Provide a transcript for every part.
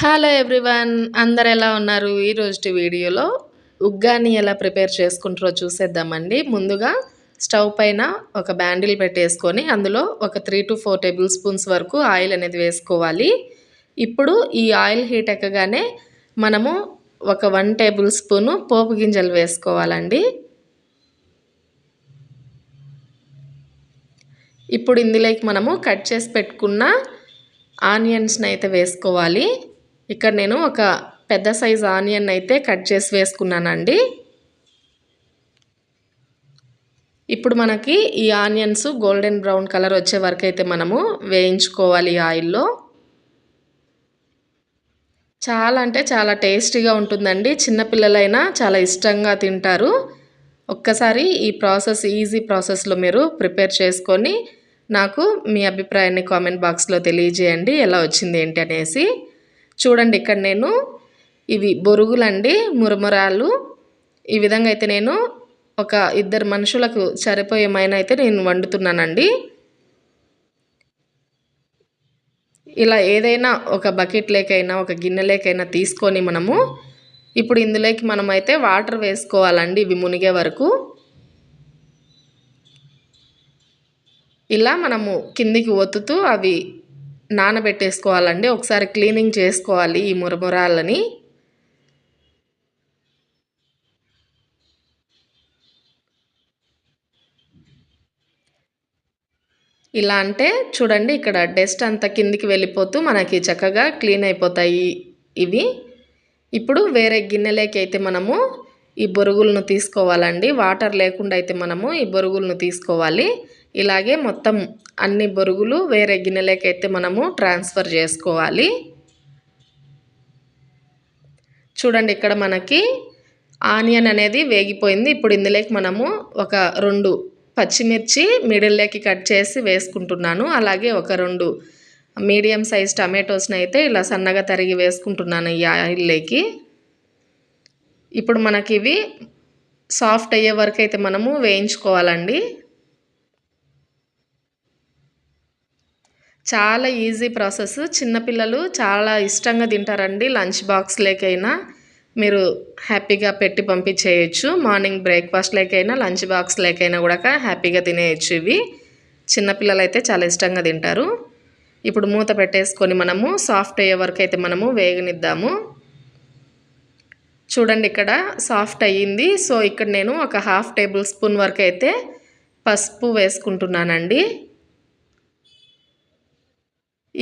Hello everyone అందరు ఎలా ఉన్నారు? ఈరోజు వీడియోలో ఉగ్గాని ఎలా ప్రిపేర్ చేసుకుంటారో చూసేద్దామండి. ముందుగా స్టవ్ పైన ఒక బ్యాండిల్ పెట్టేసుకొని అందులో ఒక three to four table spoons వరకు ఆయిల్ అనేది వేసుకోవాలి. ఇప్పుడు ఈ ఆయిల్ హీట్ ఎక్కగానే మనము ఒక వన్ టేబుల్ స్పూను పోపు గింజలు వేసుకోవాలండి. ఇప్పుడు ఇందులోకి మనము కట్ చేసి పెట్టుకున్న ఆనియన్స్ని అయితే వేసుకోవాలి. ఇక్కడ నేను ఒక పెద్ద సైజ్ ఆనియన్ అయితే కట్ చేసి వేసుకున్నానండి. ఇప్పుడు మనకి ఈ ఆనియన్స్ గోల్డెన్ బ్రౌన్ కలర్ వచ్చే వరకు అయితే మనము వేయించుకోవాలి ఆయిల్లో. చాలా అంటే చాలా టేస్టీగా ఉంటుందండి. చిన్నపిల్లలైనా చాలా ఇష్టంగా తింటారు. ఒక్కసారి ఈ ప్రాసెస్ ఈజీ ప్రాసెస్లో మీరు ప్రిపేర్ చేసుకొని నాకు మీ అభిప్రాయాన్ని కామెంట్ బాక్స్లో తెలియజేయండి. ఎలా వచ్చింది ఏంటి అనేసి. చూడండి ఇక్కడ నేను ఇవి బొరుగులండి మురమురాలు. ఈ విధంగా అయితే నేను ఒక ఇద్దరు మనుషులకు సరిపోయే మైన అయితే నేను వండుతున్నానండి. ఇలా ఏదైనా ఒక బకెట్ లేకైనా ఒక గిన్నె లేకైనా తీసుకొని మనము ఇప్పుడు ఇందులోకి మనమైతే వాటర్ వేసుకోవాలండి ఇవి మునిగే వరకు. ఇలా మనము కిందికి ఒత్తుతూ అవి నానబెట్టేసుకోవాలండి. ఒకసారి క్లీనింగ్ చేసుకోవాలి ఈ మురమురాలని ఇలా అంటే చూడండి ఇక్కడ డస్ట్ అంతా కిందికి వెళ్ళిపోతూ మనకి చక్కగా క్లీన్ అయిపోతాయి ఇవి. ఇప్పుడు వేరే గిన్నెలోకి అయితే మనము ఈ బొరుగులను తీసుకోవాలండి. వాటర్ లేకుండా అయితే మనము ఈ బొరుగులను తీసుకోవాలి. ఇలాగే మొత్తం అన్ని బొరుగులు వేరే గిన్నెలోకి అయితే మనము ట్రాన్స్ఫర్ చేసుకోవాలి. చూడండి ఇక్కడ మనకి ఆనియన్ అనేది వేగిపోయింది. ఇప్పుడు ఇందులోకి మనము ఒక రెండు పచ్చిమిర్చి మిడిల్లోకి కట్ చేసి వేసుకుంటున్నాను. అలాగే ఒక రెండు మీడియం సైజ్ టమాటోస్ని అయితే ఇలా సన్నగా తరిగి వేసుకుంటున్నాను ఈ ఆయిల్లోకి. ఇప్పుడు మనకి ఇవి సాఫ్ట్ అయ్యే వరకు అయితే మనము వేయించుకోవాలండి. చాలా ఈజీ ప్రాసెస్. చిన్నపిల్లలు చాలా ఇష్టంగా తింటారండి. లంచ్ బాక్స్లోకైనా మీరు హ్యాపీగా పెట్టి పంపించేయచ్చు. మార్నింగ్ బ్రేక్ఫాస్ట్ లేకైనా లంచ్ బాక్స్ లేకైనా కూడా హ్యాపీగా తినేయచ్చు ఇవి. చిన్నపిల్లలు అయితే చాలా ఇష్టంగా తింటారు. ఇప్పుడు మూత పెట్టేసుకొని మనము సాఫ్ట్ అయ్యే వరకు అయితే మనము వేగనిద్దాము. చూడండి ఇక్కడ సాఫ్ట్ అయ్యింది. సో ఇక్కడ నేను ఒక హాఫ్ టేబుల్ స్పూన్ వరకు అయితే పసుపు వేసుకుంటున్నానండి.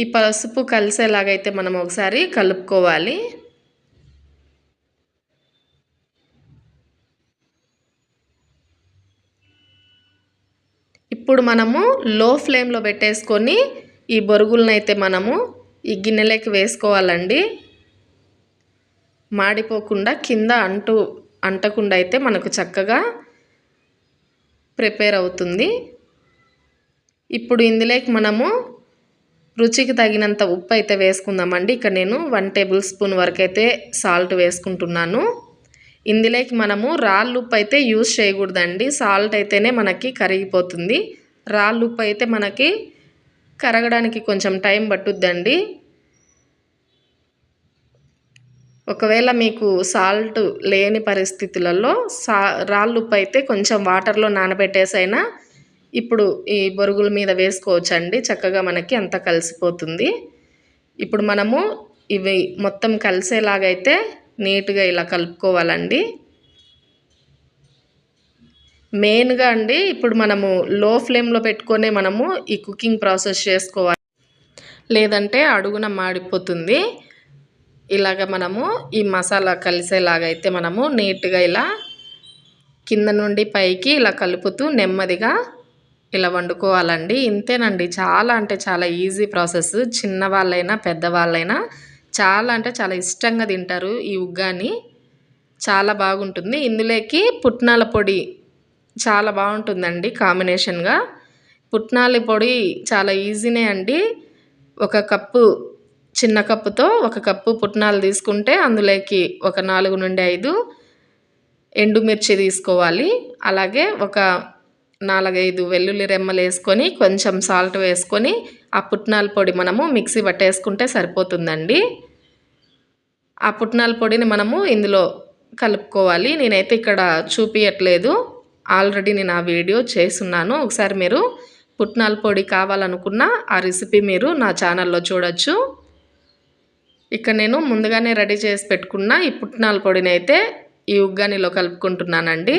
ఈ పసుపు కలిసేలాగైతే మనం ఒకసారి కలుపుకోవాలి. ఇప్పుడు మనము లో ఫ్లేమ్లో పెట్టేసుకొని ఈ బొరుగులనైతే అయితే మనము ఈ గిన్నెలోకి వేసుకోవాలండి. మాడిపోకుండా కింద అంటు అంటకుండా అయితే మనకు చక్కగా ప్రిపేర్ అవుతుంది. ఇప్పుడు ఇందులోకి మనము రుచికి తగినంత ఉప్పు అయితే వేసుకుందామండి. ఇక్కడ నేను వన్ టేబుల్ స్పూన్ వరకు అయితే సాల్ట్ వేసుకుంటున్నాను. ఇందులోకి మనము రాళ్ళు ఉప్పు అయితే యూజ్ చేయకూడదండి. సాల్ట్ అయితేనే మనకి కరిగిపోతుంది. రాళ్ళు ఉప్పు అయితే మనకి కరగడానికి కొంచెం టైం పట్టుద్దండి. ఒకవేళ మీకు సాల్ట్ లేని పరిస్థితులలో సా రాళ్ళు ఉప్పు అయితే కొంచెం వాటర్లో నానబెట్టేసైనా ఇప్పుడు ఈ బొరుగుల మీద వేసుకోవచ్చండి. చక్కగా మనకి అంతా కలిసిపోతుంది. ఇప్పుడు మనము ఇవి మొత్తం కలిసేలాగైతే నీట్గా ఇలా కలుపుకోవాలండి. మెయిన్గా అండి ఇప్పుడు మనము లో ఫ్లేమ్లో పెట్టుకొనే మనము ఈ కుకింగ్ ప్రాసెస్ చేసుకోవాలి. లేదంటే అడుగున మాడిపోతుంది. ఇలాగ మనము ఈ మసాలా కలిసేలాగైతే మనము నీట్గా ఇలా కింద నుండి పైకి ఇలా కలుపుతూ నెమ్మదిగా ఇలా వండుకోవాలండి. ఇంతేనండి. చాలా అంటే చాలా ఈజీ ప్రాసెస్. చిన్న వాళ్ళైనా పెద్దవాళ్ళైనా చాలా అంటే చాలా ఇష్టంగా తింటారు ఈ ఉగ్గాని. చాలా బాగుంటుంది. ఇందులోకి పుట్నాల పొడి చాలా బాగుంటుందండి కాంబినేషన్గా. పుట్నాల పొడి చాలా ఈజీనే అండి. ఒక కప్పు చిన్న కప్పుతో ఒక కప్పు పుట్నాలు తీసుకుంటే అందులోకి ఒక నాలుగు నుండి ఐదు ఎండుమిర్చి తీసుకోవాలి. అలాగే ఒక నాలుగైదు వెల్లుల్లి రెమ్మలు వేసుకొని కొంచెం సాల్ట్ వేసుకొని ఆ పుట్నాల పొడి మనము మిక్సీ పట్టేసుకుంటే సరిపోతుందండి. ఆ పుట్నాల పొడిని మనము ఇందులో కలుపుకోవాలి. నేనైతే ఇక్కడ చూపించట్లేదు ఆల్రెడీ నేను ఆ వీడియో చేస్తున్నాను. ఒకసారి మీరు పుట్నాల పొడి కావాలనుకున్న ఆ రెసిపీ మీరు నా ఛానల్లో చూడొచ్చు. ఇక్కడ నేను ముందుగానే రెడీ చేసి పెట్టుకున్న ఈ పుట్నాల పొడిని అయితే ఈ ఉగ్గానిలో కలుపుకుంటున్నానండి.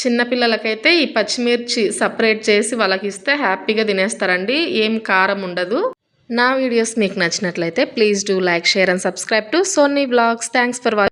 చిన్నపిల్లలకైతే ఈ పచ్చిమిర్చి సపరేట్ చేసి వాళ్ళకి ఇస్తే హ్యాపీగా తినేస్తారండి. ఏం కారం ఉండదు. నా వీడియోస్ మీకు నచ్చినట్లయితే please do like share and subscribe to Soni vlogs. Thanks for watching